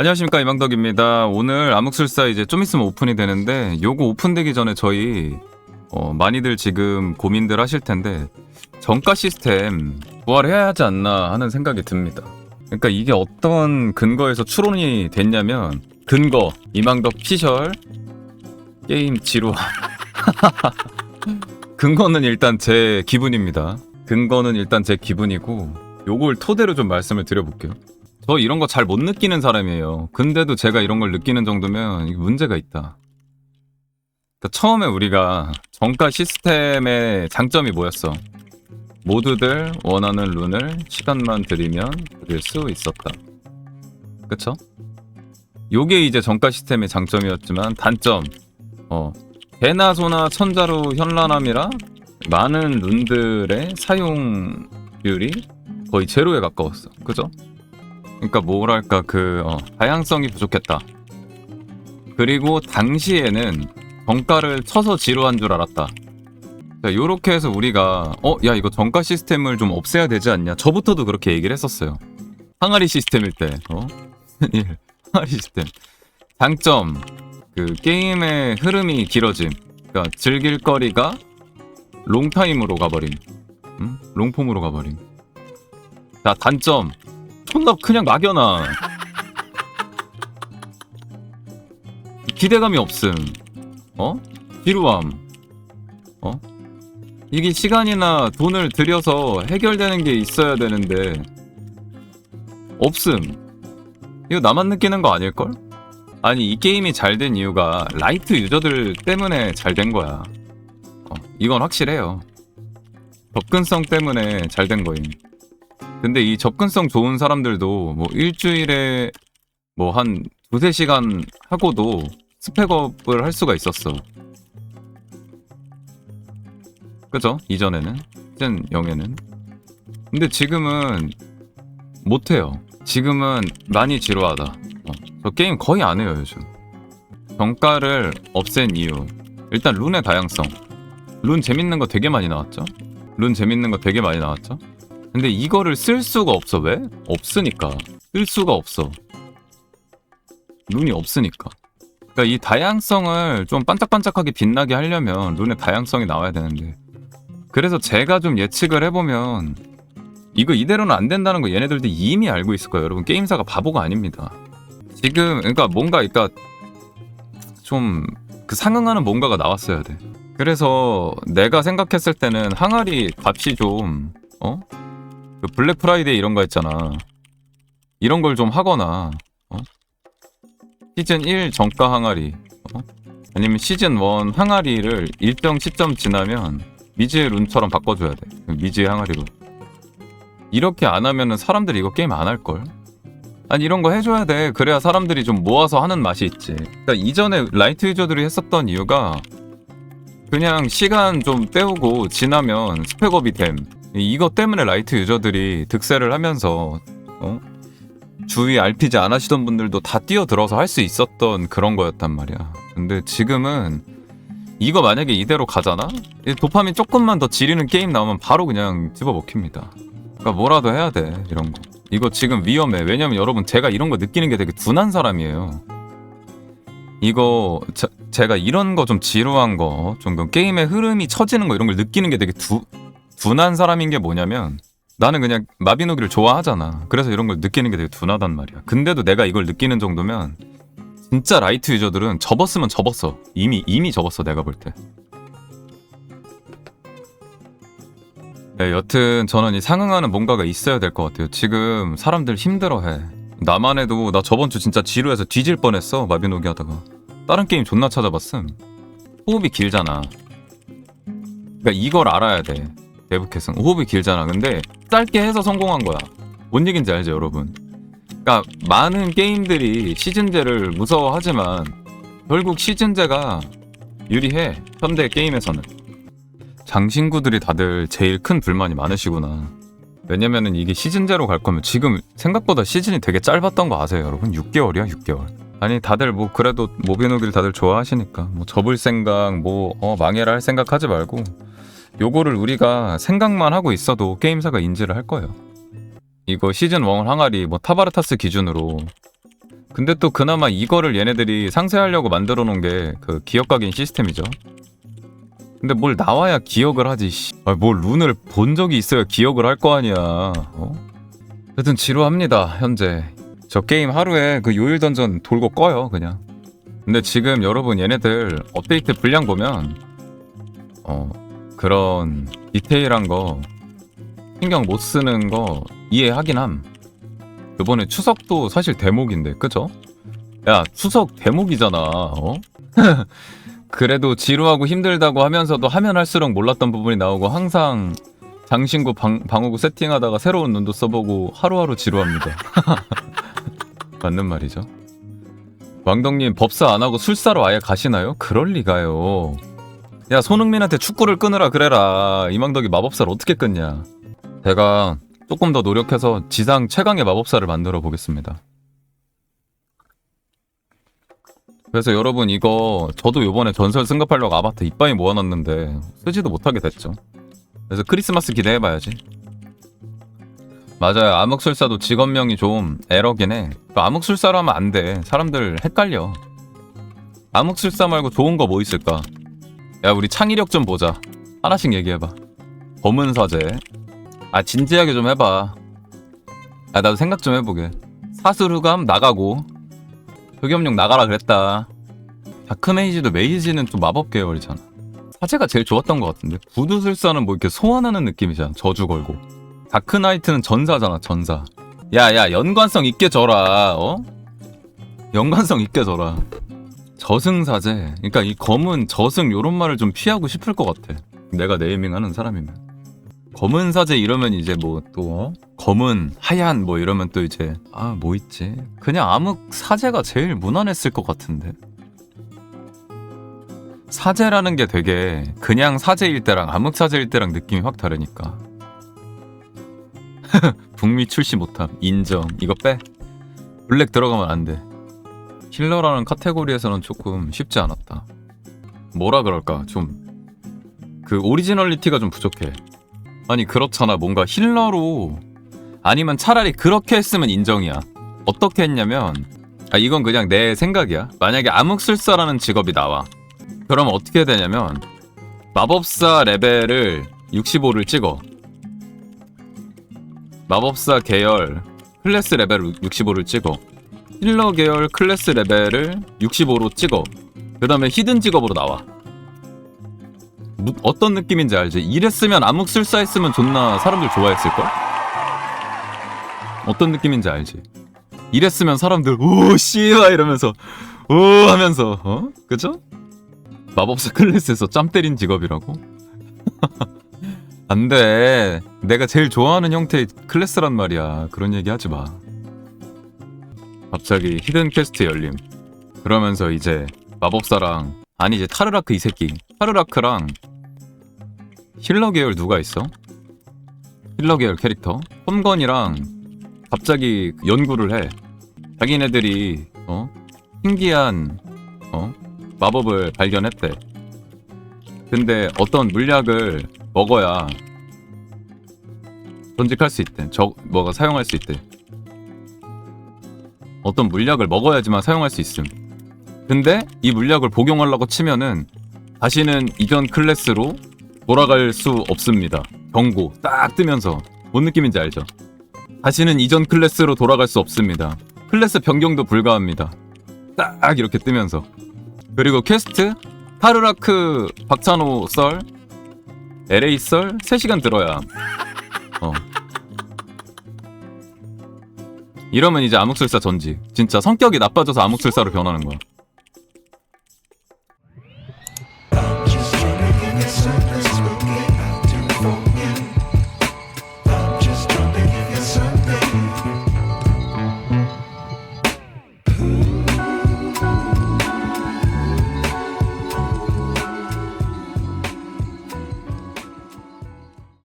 안녕하십니까 이망덕입니다. 오늘 암흑술사 이제 좀 있으면 오픈이 되는데 요거 오픈되기 전에 저희 어, 많이들 지금 고민들 하실 텐데 정가 시스템 부활해야 하지 않나 하는 생각이 듭니다. 그러니까 이게 어떤 근거에서 추론이 됐냐면 근거 이망덕 피셜 게임 지루함 근거는 일단 제 기분입니다. 근거는 일단 제 기분이고 요걸 토대로 좀 말씀을 드려볼게요. 저 이런 거 잘 못 느끼는 사람이에요. 근데도 제가 이런 걸 느끼는 정도면 문제가 있다. 그러니까 처음에 우리가 정가 시스템의 장점이 뭐였어? 모두들 원하는 룬을 시간만 들이면 그릴 수 있었다. 그쵸? 요게 이제 정가 시스템의 장점이었지만 단점, 어, 개나 소나 천자로 현란함이라 많은 룬들의 사용률이 거의 제로에 가까웠어. 그죠? 그러니까 뭐랄까 그 어, 다양성이 부족했다. 그리고 당시에는 정가를 쳐서 지루한 줄 알았다. 자, 요렇게 해서 우리가 어, 야 이거 정가 시스템을 좀 없애야 되지 않냐? 저부터도 그렇게 얘기를 했었어요. 항아리 시스템일 때, 어? 일, 항아리 시스템. 장점, 그 게임의 흐름이 길어짐. 그러니까 즐길 거리가 롱타임으로 가버림. 응? 롱폼으로 가버림. 자, 단점. 존나 그냥 막연하. 기대감이 없음. 어? 지루함. 어? 이게 시간이나 돈을 들여서 해결되는 게 있어야 되는데 없음. 이거 나만 느끼는 거 아닐걸? 아니 이 게임이 잘 된 이유가 라이트 유저들 때문에 잘 된 거야. 어, 이건 확실해요. 접근성 때문에 잘 된 거임. 근데 이 접근성 좋은 사람들도 뭐 일주일에 뭐 한 두세 시간 하고도 스펙업을 할 수가 있었어. 그죠? 이전에는 시즌 0에는 근데 지금은 못해요. 지금은 많이 지루하다. 어, 저 게임 거의 안 해요 요즘. 정가를 없앤 이유 일단 룬의 다양성. 룬 재밌는 거 되게 많이 나왔죠. 룬 재밌는 거 되게 많이 나왔죠. 근데 이거를 쓸 수가 없어 왜? 없으니까 쓸 수가 없어. 룬이 없으니까. 그러니까 이 다양성을 좀 반짝반짝하게 빛나게 하려면 룬의 다양성이 나와야 되는데 그래서 제가 좀 예측을 해보면 이거 이대로는 안 된다는 거 얘네들도 이미 알고 있을 거예요. 여러분 게임사가 바보가 아닙니다. 지금 그러니까 뭔가 그러니까 좀 그 상응하는 뭔가가 나왔어야 돼. 그래서 내가 생각했을 때는 항아리 값이 좀 어? 그 블랙 프라이데이 이런 거 있잖아. 이런 걸 좀 하거나 어? 시즌 1 정가 항아리 어? 아니면 시즌 1 항아리를 일정 시점 지나면 미지의 룬처럼 바꿔줘야 돼. 미지의 항아리로. 이렇게 안 하면은 사람들이 이거 게임 안 할걸? 아니 이런 거 해줘야 돼. 그래야 사람들이 좀 모아서 하는 맛이 있지. 그러니까 이전에 라이트 유저들이 했었던 이유가 그냥 시간 좀 때우고 지나면 스펙업이 됨. 이것 때문에 라이트 유저들이 득세를 하면서 어? 주위 RPG 안 하시던 분들도 다 뛰어들어서 할 수 있었던 그런 거였단 말이야. 근데 지금은 이거 만약에 이대로 가잖아? 이 도파민 조금만 더 지리는 게임 나오면 바로 그냥 집어먹힙니다. 그러니까 뭐라도 해야 돼 이런 거. 이거 지금 위험해. 왜냐면 여러분 제가 이런 거 느끼는 게 되게 둔한 사람이에요. 이거 저- 제가 이런 거 좀 지루한 거, 좀그 게임의 흐름이 처지는 거 이런 걸 느끼는 게 되게 두, 둔한 사람인 게 뭐냐면 나는 그냥 마비노기를 좋아하잖아. 그래서 이런 걸 느끼는 게 되게 둔하단 말이야. 근데도 내가 이걸 느끼는 정도면 진짜 라이트 유저들은 접었으면 접었어. 이미 이미 접었어 내가 볼 때. 네, 여튼 저는 이 상응하는 뭔가가 있어야 될 것 같아요. 지금 사람들 힘들어해. 나만 해도 나 저번 주 진짜 지루해서 뒤질 뻔했어 마비노기 하다가. 다른 게임 존나 찾아봤음. 호흡이 길잖아. 그러니까 이걸 알아야 돼. 데브캣은 호흡이 길잖아. 근데 짧게 해서 성공한 거야. 뭔 얘긴지 알죠, 여러분? 그러니까 많은 게임들이 시즌제를 무서워하지만 결국 시즌제가 유리해. 현대 게임에서는. 장신구들이 다들 제일 큰 불만이 많으시구나. 왜냐면은 이게 시즌제로 갈 거면 지금 생각보다 시즌이 되게 짧았던 거 아세요, 여러분? 6개월이야, 6개월. 아니 다들 뭐 그래도 모비노기를 다들 좋아하시니까 뭐 접을 생각 뭐 어, 망해라 할 생각 하지 말고 요거를 우리가 생각만 하고 있어도 게임사가 인지를 할 거예요. 이거 시즌 1 항아리 뭐 타바르타스 기준으로 근데 또 그나마 이거를 얘네들이 상세하려고 만들어 놓은 게 그 기억 각인 시스템이죠. 근데 뭘 나와야 기억을 하지. 씨. 아, 뭘 룬을 본 적이 있어야 기억을 할 거 아니야. 어? 하여튼 지루합니다. 현재. 저 게임 하루에 그 요일 던전 돌고 꺼요, 그냥. 근데 지금 여러분 얘네들 업데이트 분량 보면 어 그런 디테일한 거 신경 못 쓰는 거 이해하긴 함. 이번에 추석도 사실 대목인데, 그죠? 야, 추석 대목이잖아, 어? 그래도 지루하고 힘들다고 하면서도 하면 할수록 몰랐던 부분이 나오고 항상 장신구 방, 방어구 세팅하다가 새로운 눈도 써보고 하루하루 지루합니다. 맞는 말이죠. 왕덕님 법사 안 하고 술사로 아예 가시나요? 그럴 리가요. 야 손흥민한테 축구를 끊으라 그래라. 이망덕이 마법사를 어떻게 끊냐? 제가 조금 더 노력해서 지상 최강의 마법사를 만들어 보겠습니다. 그래서 여러분 이거 저도 요번에 전설 승급하려고 아바타 이빠이 모아놨는데 쓰지도 못하게 됐죠. 그래서 크리스마스 기대해봐야지. 맞아요. 암흑술사도 직업명이 좀 에러긴 해. 또 암흑술사로 하면 안 돼. 사람들 헷갈려. 암흑술사 말고 좋은 거 뭐 있을까? 야 우리 창의력 좀 보자. 하나씩 얘기해봐. 검은 사제. 아 진지하게 좀 해봐. 아 나도 생각 좀 해보게. 사슬후감 나가고 흑염룡 나가라 그랬다. 다크메이지도 메이지는 좀 마법 계열이잖아. 사제가 제일 좋았던 것 같은데 구두술사는 뭐 이렇게 소환하는 느낌이잖아. 저주 걸고. 다크나이트는 전사잖아. 전사. 야야 연관성 있게 져라. 어? 연관성 있게 져라. 저승사제. 그러니까 이 검은 저승 요런 말을 좀 피하고 싶을 것 같아. 내가 네이밍하는 사람이면. 검은 사제 이러면 이제 뭐 또 검은 하얀 뭐 이러면 또 이제 아 뭐 있지? 그냥 암흑 사제가 제일 무난했을 것 같은데. 사제라는 게 되게 그냥 사제일 때랑 암흑 사제일 때랑 느낌이 확 다르니까. 북미 출시 못함. 인정. 이거 빼. 블랙 들어가면 안돼 힐러라는 카테고리에서는 조금 쉽지 않았다. 뭐라 그럴까? 좀 그 오리지널리티가 좀 부족해. 아니 그렇잖아. 뭔가 힐러로 아니면 차라리 그렇게 했으면 인정이야. 어떻게 했냐면 아 이건 그냥 내 생각이야. 만약에 암흑술사라는 직업이 나와. 그러면 어떻게 되냐면 마법사 레벨을 65를 찍어. 마법사 계열 클래스 레벨을 65를 찍어 힐러 계열 클래스 레벨을 65로 찍어 그 다음에 히든 직업으로 나와 무- 어떤 느낌인지 알지? 이랬으면 암흑 술사 했으면 존나 사람들 좋아했을걸? 어떤 느낌인지 알지? 이랬으면 사람들 오 씨와 이러면서 오 하면서 어? 그죠? 마법사 클래스에서 짬 때린 직업이라고? 안돼 내가 제일 좋아하는 형태의 클래스란 말이야 그런 얘기 하지 마 갑자기 히든 퀘스트 열림. 그러면서 이제 마법사랑 아니 이제 타르라크 이 새끼. 타르라크랑 힐러 계열 누가 있어? 힐러 계열 캐릭터? 홈건이랑 갑자기 연구를 해. 자기네들이 어? 신기한 어? 마법을 발견했대. 근데 어떤 물약을 먹어야 전직할 수 있대. 저 뭐가 사용할 수 있대 어떤 물약을 먹어야지만 사용할 수 있음 근데 이 물약을 복용하려고 치면은 다시는 이전 클래스로 돌아갈 수 없습니다. 경고 딱 뜨면서 뭔 느낌인지 알죠? 다시는 이전 클래스로 돌아갈 수 없습니다. 클래스 변경도 불가합니다. 딱 이렇게 뜨면서 그리고 퀘스트 타르라크 박찬호 썰 LA 썰 3시간 들어야 어 이러면 이제 암흑술사 전직 진짜 성격이 나빠져서 암흑술사로 변하는 거야